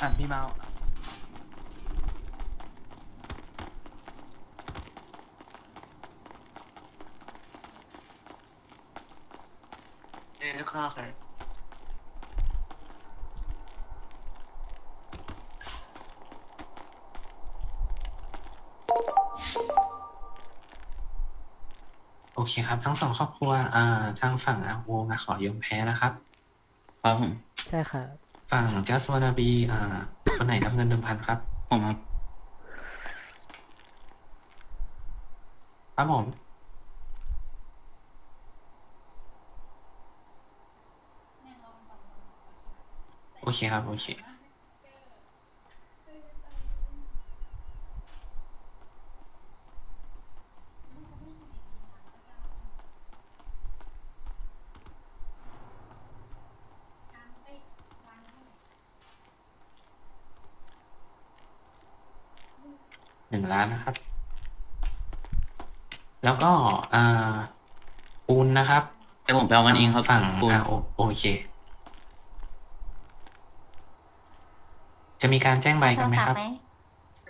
อ่านพี่เมาเออข้าใครโอเคครับ ทั้งสองครอบครัวอ่าทางฝั่งอาโวมาขอยอมแพ้นะครับ ครับผม ใช่ค่ะ ฝั่งจัสวานาบีอ่าคนไหนรับเงินเดิมพันครับ ผมครับครับผมโอเคครับ โอเค หนึ่งล้านนะครับ แล้วก็อ่าปูนนะครับเดี๋ยวผมไปเอากันเองครับฝั่งปูนอ่าโอโอเค จะมีการแจ้งใบกันไหมครับ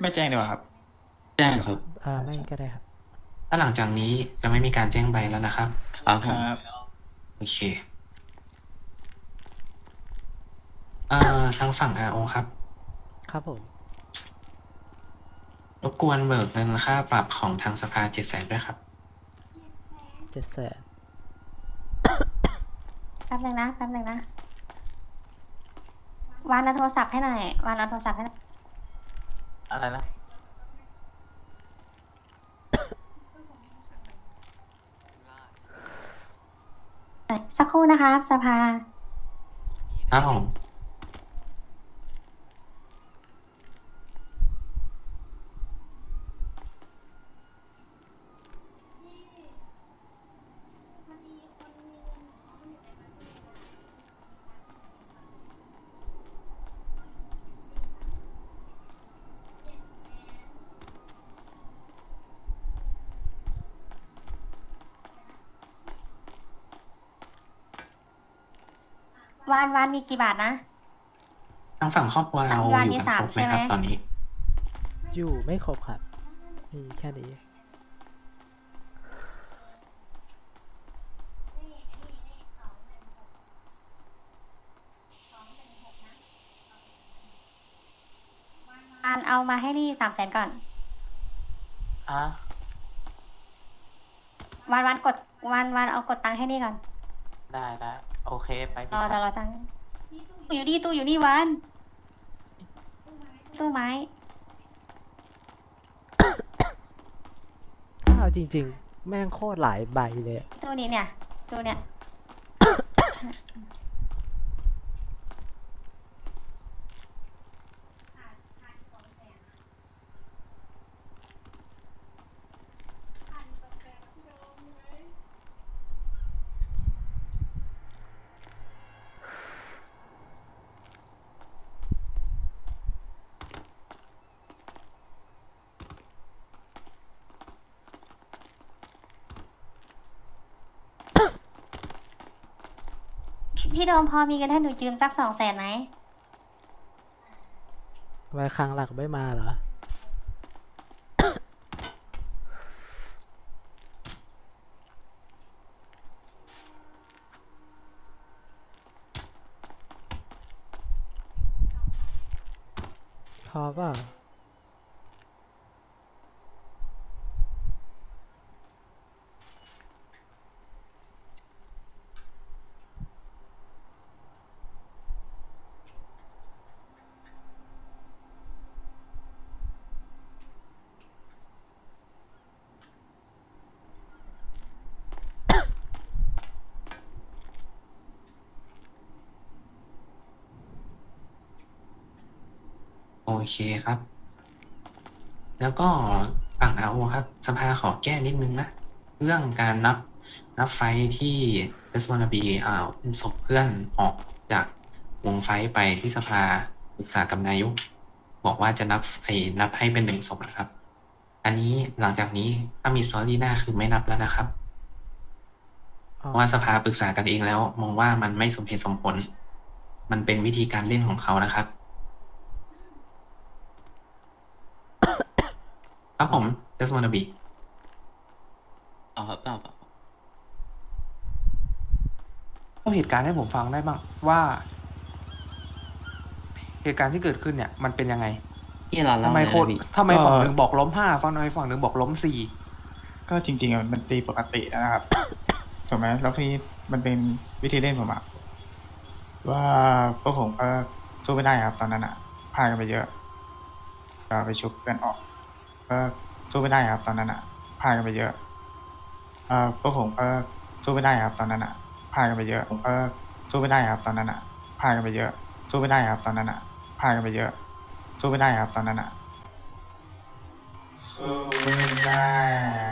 ไม่แจ้งดีกว่าครับ แจ้งครับอ่าไม่ก็ได้ครับ ถ้าหลังจากนี้จะไม่มีการแจ้งใบแล้วนะครับ ครับผคมรับ โอเคเอ่อทางฝั่ง RO ครับ ครับผม รบกวนเบิกเงินค่าปรับของทางสภาเจ็ดแสนด้วยครับ เจ็ดแสนแป๊บหนึงนะแป๊บหนึงนะ วานเอาโทรศัพท์ให้หน่อยวานเอาโทรศัพท์ให้หน่อยอะไรนะ สักครู่นะครับสภา ครับผม วานวานมีกี่บาทนะ ทางฝั่งครอบครัว RO วันอที่ยู่กันสามครบไหมครับใช่ไหมตอนนี้ อยู่ไม่ครบครับ มีแค่นี้ วานเอามาให้นี่สามแสนก่อน อะ วานวานกดวานวานเอากดตังค์ให้นี่ก่อน ได้ได้ โอเคไปรอรอรอตังค์ตู้อยู่นี่ตู้อยู่นี่วานตู้ไม้ถ้าเอาจริง ๆ แม่งโคตรหลายใบเลยอะตู้นี้เนี่ยตู้เนี่ย พี่โดมพอมีเงินให้หนูยืมสักสองแสนไหมไว้ครั้งหลักไม่มาเหรอ พอเปล่า โอเคครับ แล้วก็ฝั่ง RO ครับ สภาขอแก้นิดนึงนะ เรื่องการนับนับไฟที่เ s สวานาบีอ่าศพเพื่อนออกจากวงไฟไปที่สภาปรึกษากับนายก บอกว่าจะนับไอ้นับให้เป็นหนึ่งศพนะครับ อันนี้หลังจากนี้ถ้ามีสตอรี่หน้าคือไม่นับแล้วนะครับเพราะว่าสภาปรึกษากันเองแล้ว มองว่ามันไม่สมเหตุสมผล มันเป็นวิธีการเล่นของเขานะครับ ครับผม just wanna be เอาครับเปล่าเปล่าเล่าเหตุการณ์ให้ผมฟังได้บ้างว่า เหตุการณ์ที่เกิดขึ้นเนี่ย มันเป็นยังไงที่เราเล่าทำไมเลยโคนะนพี่ทำไมก็ฝั่งหนึ่งบอกล้มห้าฝั่งหนึ่งฝั่งหนึ่งบอกล้มสี่ก็จริงๆอะมันตีปกตินะครับ ถูกไหมแล้วทีนี้มันเป็นวิธีเล่นผมอะว่าพวกผมก็สู้ไม่ได้ครับ ตอนนั้นอะพลาดกันไปเยอะก็ไปชุบเพื่อนออก ก็สู้ไม่ได้ครับ ตอนนั้นอะพายกันไปเยอะเอ่อพวกผมก็สู้ไม่ได้ครับ ตอนนั้นอะพายกันไปเยอะผมก็สู้ไม่ได้ครับตอนนั้นอะพายกันไปเยอะสู้ไม่ได้ครับตอนนั้นอะพายกันไปเยอะสู้ไม่ได้ครับตอนนั้นอะสู้ไม่ได้